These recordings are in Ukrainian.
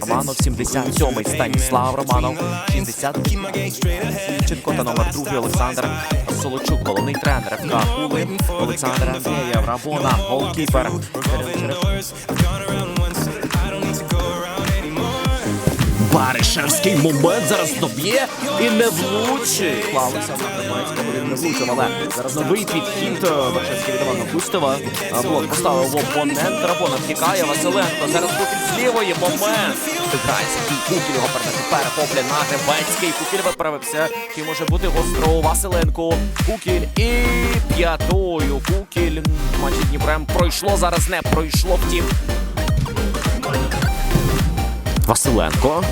Романов 77-й, Станіслав Романов 60 Ченко та номер 2 Олександр Солочук, головний тренер ФК Кули, Олександр Андрієв, Рабона, голкіпер. Баришевський момент зараз доб'є і не влучить. На Немецького, він не влучив, але зараз новий підхід. Баришевський віддавав на Густава. А, Блок поставив опонент. Рабона втікає. Василенко. Зараз з лівої. Момент. Тиграйський кукіль його передати перехоплює на Гребецький. Кукіль виправився. Який може бути гостро. Василенко. Кукіль і п'ятою. Кукіль. Матчі Дніпрем пройшло. Зараз не пройшло. Втім, Василенко.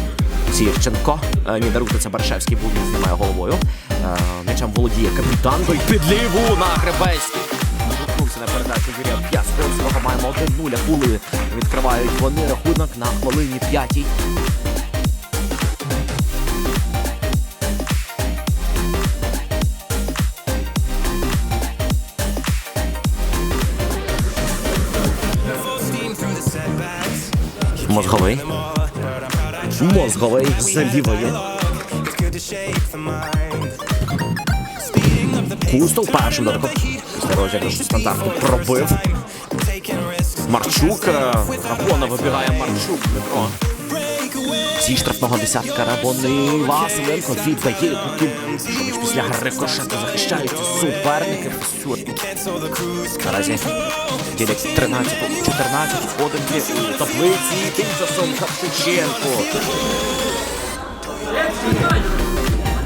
Сірченко. Е, Ні, даруйте, це Баршевський був, він знімає головою. Е, М'ячем володіє капітан. Той під ліву на Гребельський. На передачу Юрія П'яскольського. Маємо 1-0. Акули відкривають вони рахунок на хвилині п'ятій. Мозговий. Мозговий з лівої. Кустов першим додатком. Після розіграшу стандарту пробив. Марчук. Рапона вибігає Марчук. Дмитро. Зі штрафного десятка Рабони Василенко віддає кукіль. Шович після рикошету захищаються суперники. Наразі ділять 13 14 сходинки у таблиці. Тим часом Капшиченко.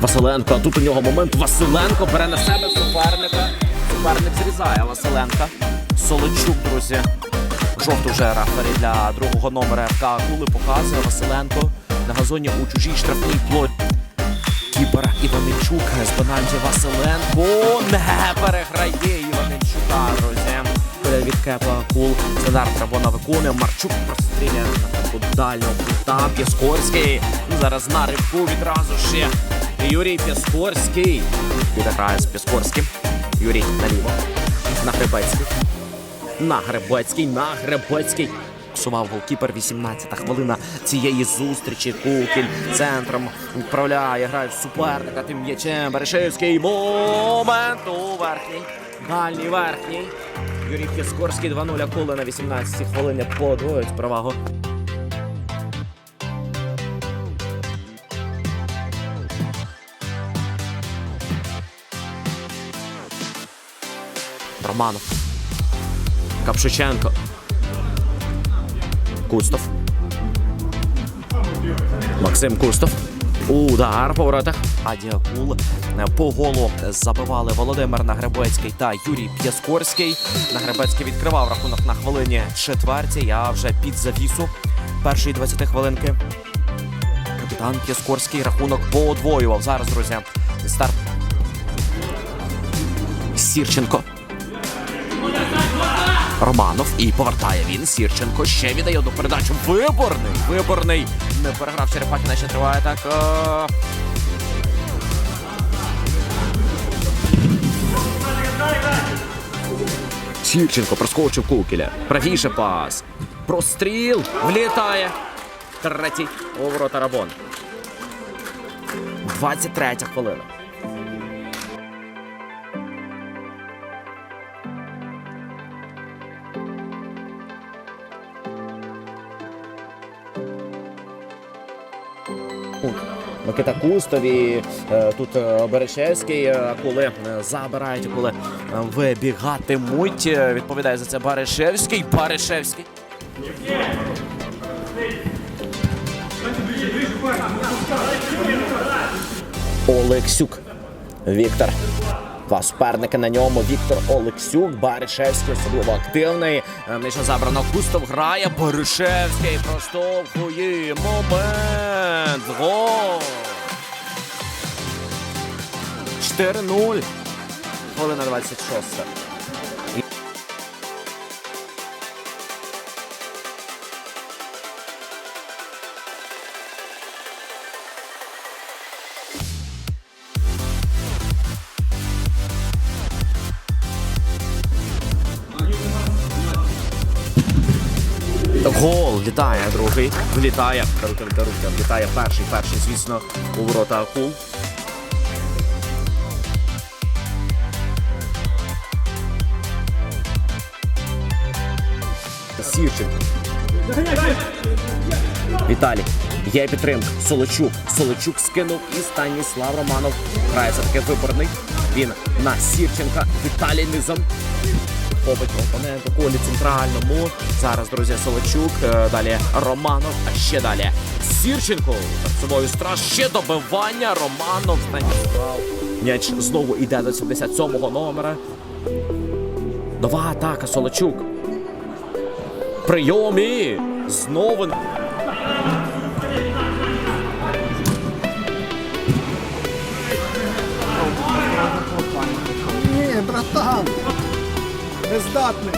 Василенко, тут у нього момент. Василенко бере на себе суперника. Суперник зрізає Василенка. Солочук, друзі. Жовту вже рефері для другого номера ФК Акули показує Василенко на газоні у чужій штрафній площі. Кіпер Іваничук з пенальті Василенко не переграє Іваничука, друзі. Від Кепа Кул. Стандарт Рабона виконує. Марчук простріляє на таку дальнього кута. Піскорський. Зараз на рибку відразу ще. Юрій Піскорський. Відіграє з Піскорським. Юрій наліво. На Гребецький. На Гребецький, на Гребецький. Сував голкіпер 18-та хвилина цієї зустрічі. Кукіль центром відправляє, грає в суперника тим м'ячем. Берешевський момент у верхній. Дальній верхній. Юрій Піскорський 2-0 Акули на 18-й хвилині подвоюють перевагу. Романов. Капшиченко. Кустов. Максим Кустов. Удар по воротах. Адіакул по голу забивали Володимир Нагребецький та Юрій П'яскорський. Нагребецький відкривав рахунок на хвилині четвертій. Я вже під завісу першої 20 хвилинки. Капітан П'яскорський рахунок подвоював. Зараз, друзі, старт. Сірченко. Романов і повертає він. Сірченко ще віддає одну передачу. Виборний. Виборний. Не переграв Черепахіна, ще триває так. е, Сірченко проскочив Кукіля. Правіше пас. Простріл. Влітає. Третій. У ворота Рабон. 23 хвилина. Микита Кустові, е, тут е, Берешевський, е, коли забирають, коли вибігатимуть. Відповідає за це Баришевський. Баришевський. Олексюк. Віктор. Два суперники на ньому. Віктор Олексюк, Баришевський особливо активний. Е, Нижче забрано Кустов грає. Баришевський проштовхує. Момент. Гол. 4-0. Хвилина 26. Влітає, другий. Влітає. Даруйте, даруйте, влітає перший, перший, звісно, у ворота акул. Сірченко. Віталій. Є підтримка. Солочук. Солочук скинув і Станіслав Романов. Грається таки виборний. Він на Сірченка. Віталій низом. Побить опонент у колі центральному. Зараз, друзі, Солочук. е, Далі Романов. А ще далі Сірченко. Собою страж. Ще добивання. Романов. М'яч знову йде до 77-го номера. Нова атака. Солочук. Прийомі. Знову. Нездатний!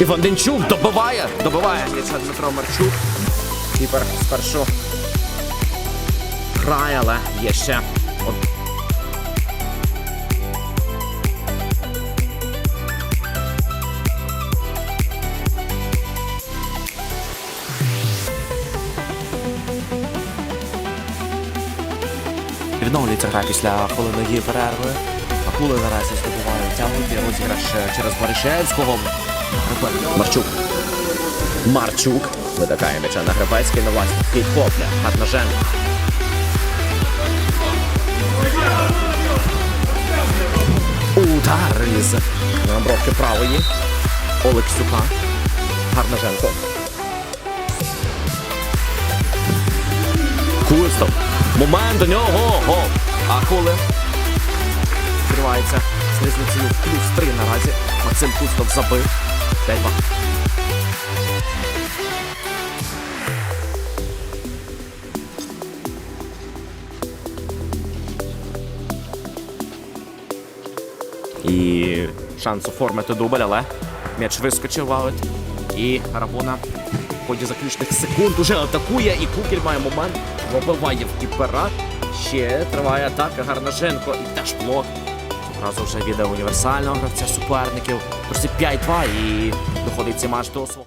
Іван Денчук добиває. Добиває Дмитро Марчук. Кіпер спершу грає, але є ще. Відновлюється гра після хвилиної перерви. Акули наразі здобувають тягнути розіграш через Баришевського. Марчук. Марчук. Видакає м'яча на Гребецький на власний кіт Попля. Гарнаженко. Удар із бровки правої. Олексюка. Гарнаженко. Кустов. Момент до нього. Гол. Акули. Відкривається з різницею плюс 3 наразі. Максим Кустов забив. 5-2. І шанс оформити дубль, але м'яч вискочив в аут. І Рабона в ході заключних секунд уже атакує, і Кукіль має момент, вибиває в кіпера. Ще триває атака Гарнаженко і теж блок. Разу вже від універсального гравця суперників. Тож 5-2 і доходить цей матч до свого.